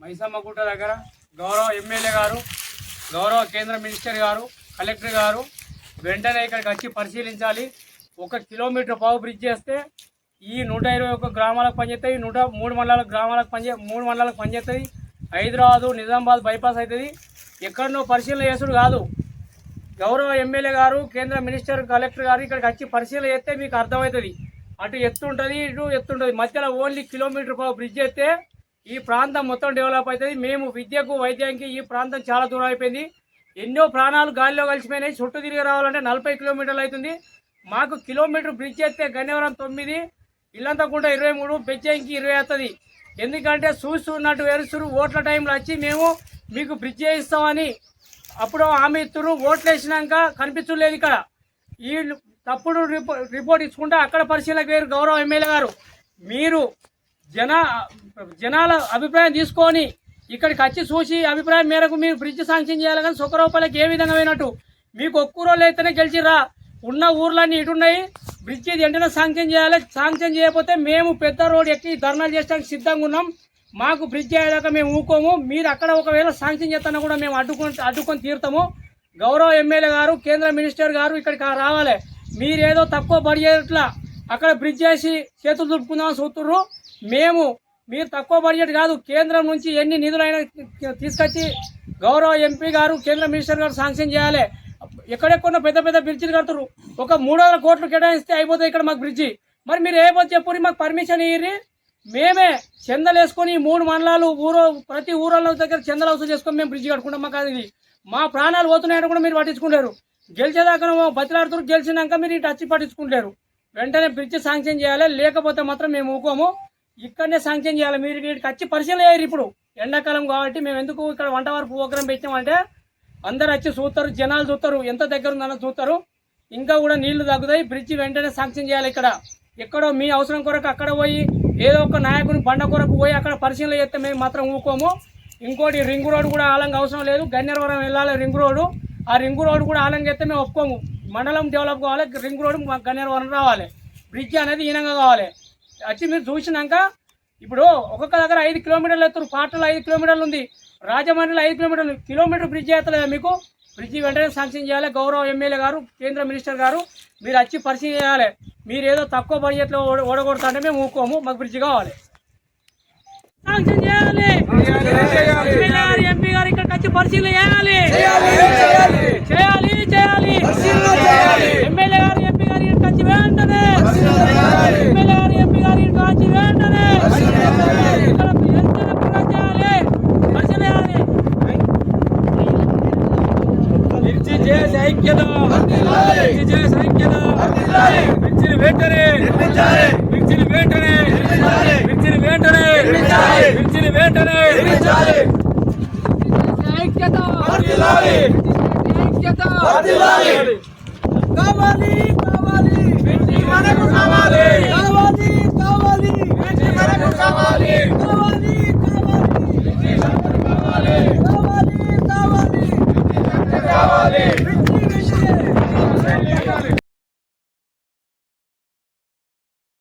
మైసమ్మగుట్ట దగ్గర గౌరవ ఎమ్మెల్యే గారు గౌరవ కేంద్ర మినిస్టర్ గారు కలెక్టర్ గారు వెంటనే ఇక్కడికి వచ్చి పరిశీలించాలి. ఒక కిలోమీటర్ పావు బ్రిడ్జ్ చేస్తే ఈ నూట ఇరవై ఒక్క గ్రామాలకు పనిచేస్తాయి నూట మూడు మండలాల గ్రామాలకు పనిచే మూడు మండలాలకు పనిచేస్తుంది హైదరాబాదు నిజామాబాద్ బైపాస్ అవుతుంది. ఎక్కడనో పరిశీలన చేసుడు కాదు. గౌరవ ఎమ్మెల్యే గారు కేంద్ర మినిస్టర్ కలెక్టర్ గారు ఇక్కడికి వచ్చి పరిశీలన చేస్తే మీకు అర్థమవుతుంది. అటు ఎత్తు ఉంటుంది ఇటు ఎత్తు ఉంటుంది. మధ్యలో ఓన్లీ కిలోమీటర్ పావు బ్రిడ్జ్ ఎత్తే ఈ ప్రాంతం మొత్తం డెవలప్ అవుతుంది మేము విద్యకు వైద్యానికి ఈ ప్రాంతం చాలా దూరం అయిపోయింది. ఎన్నో ప్రాణాలు గాలిలో కలిసిపోయినాయి. చుట్టూ తిరిగి రావాలంటే నలభై కిలోమీటర్లు అవుతుంది. మాకు కిలోమీటర్ బ్రిడ్జ్ ఎత్తే గన్నవరం తొమ్మిది ఇల్లంతకుంట ఇరవై మూడు బెజ్జంకి ఇరవై అవుతుంది ఎందుకంటే చూస్తున్నట్టు వేరుస్తురు ఓట్ల టైంలో వచ్చి మేము మీకు బ్రిడ్జ్ చేయిస్తామని అప్పుడు హామీ ఇస్తున్నారు ఓట్లు వేసినాక కనిపించలేదు ఇక్కడ. ఈ తప్పుడు రిపో- రిపోర్ట్ ఇచ్చుకుంటే అక్కడ పరిశీలనకు వేరు గౌరవ ఎమ్మెల్యే గారు. మీరు జన జనాల అభిప్రాయం తీసుకొని ఇక్కడికి వచ్చి చూసి అభిప్రాయం మేరకు మీరు బ్రిడ్జ్ శాంక్షన్ చేయాలి కానీ సుఖరూపాయలకి ఏ విధంగా మీకు ఒక్క రోజులు అయితేనే గెలిచిరా ఉన్న ఊర్లన్నీ ఇటున్నాయి. బ్రిడ్జ్ వెంటనే శాంక్షన్ చేయాలి. శాంక్షన్ చేయకపోతే మేము పెద్ద రోడ్ ఎక్కి ధర్నాలు చేయడానికి సిద్ధంగా ఉన్నాం. మాకు బ్రిడ్జ్ అయ్యేదాకా మేము ఊకోము. మీరు అక్కడ ఒకవేళ శాంక్షన్ చేస్తున్నా కూడా మేము అడ్డుకొని అడ్డుకొని తీరుతాము. గౌరవ ఎమ్మెల్యే గారు కేంద్ర మినిస్టర్ గారు ఇక్కడికి రావాలి. మీరేదో తక్కువ బడ్జెట్లా అక్కడ బ్రిడ్జ్ చేసి చేతులు దుడుపుకుందామని చూస్తుర్రు. మేము మీరు తక్కువ బడ్జెట్ కాదు కేంద్రం నుంచి ఎన్ని నిధులైనా తీసుకొచ్చి గౌరవ ఎంపీ గారు కేంద్ర మినిస్టర్ గారు శాంక్షన్ చేయాలి. ఎక్కడెక్కడ పెద్ద పెద్ద బ్రిడ్జిలు కడుతురు ఒక మూడు వందల కోట్లు కేటాయిస్తే అయిపోతుంది ఇక్కడ మాకు బ్రిడ్జి మరి మీరు ఏ పోతే మాకు పర్మిషన్ ఇయ్యి మేమే చందలు వేసుకొని మూడు మండలాలు ఊరో ప్రతి ఊరల దగ్గర చందలు వసూలు చేసుకొని మేము బ్రిడ్జి కట్టుకుంటాం మాకు అది. మా ప్రాణాలు పోతున్నాయని కూడా మీరు పట్టించుకుంటారు గెలిచేదాకా బతిలాడుతూ గెలిచినాక మీరు ఇటు వచ్చి పట్టించుకుంటారు. వెంటనే బ్రిడ్జ్ శాంక్షన్ చేయాలి? లేకపోతే మాత్రం మేము ఊకోము. ఇక్కడనే శాంక్షన్ చేయాలి? మీరు వీటికి వచ్చి పరిశీలన చేయరు ఇప్పుడు. ఎండాకాలం కాబట్టి మేము ఎందుకు ఇక్కడ వంట వరకు ప్రోగ్రాం పెట్టామంటే అందరు వచ్చి చూస్తారు జనాలు చూస్తారు ఎంత దగ్గర ఉందన్న చూస్తారు. ఇంకా కూడా నీళ్ళు తగ్గుతాయి బ్రిడ్జ్ వెంటనే శాంక్షన్ చేయాలి ఇక్కడ. ఎక్కడో మీ అవసరం కొరకు అక్కడ పోయి ఏదో ఒక నాయకుని బండ కొరకు పోయి అక్కడ పరిశీలన చేస్తే మేము మాత్రం ఊకోము. ఇంకోటి రింగ్ రోడ్ కూడా ఆలంగా అవసరం లేదు. గన్నేరవరం వెళ్ళాలి రింగ్ రోడ్డు. ఆ రింగ్ రోడ్ కూడా ఆలంగా అయితే మేము ఒప్పుకోము. మండలం డెవలప్ కావాలి రింగ్ రోడ్ గన్నేరవరం రావాలి. బ్రిడ్జ్ అనేది ఈనంగా కావాలి. వచ్చి మీరు చూసినాక ఇప్పుడు ఒక్కొక్క దగ్గర ఐదు కిలోమీటర్లు ఎత్తురు. పాటలు ఐదు కిలోమీటర్లు ఉంది. రాజమండ్రిలో ఐదు కిలోమీటర్లు కిలోమీటర్ బ్రిడ్జ్ చేస్తలేదా మీకు? బ్రిడ్జి వెంటనే శాంక్షన్ చేయాలి. గౌరవ ఎమ్మెల్యే గారు కేంద్ర మినిస్టర్ గారు మీరు వచ్చి పరిశీలన చేయాలి. మీరు ఏదో తక్కువ బడ్జెట్లో ఓడ ఓడగొడతా అంటే మేము ఊకోము మాకు బ్రిడ్జి కావాలి. శాంక్షన్ చేయాలి. ఎంపీ గారు ఇక్కడికి వచ్చి పరిశీలన చేయాలి. ఐక్యత విజయ ఐక్యత మిర్చిని వెంటనే మిర్చిని వెంటనే మిర్చిని వెంటనే మిర్చిని వెంటనే ఐక్యత ఐక్యత కావాలి కావాలి మనకు కావాలి కావాలి కావాలి మనకు కావాలి కావాలి కావాలి కావాలి కావాలి కావాలి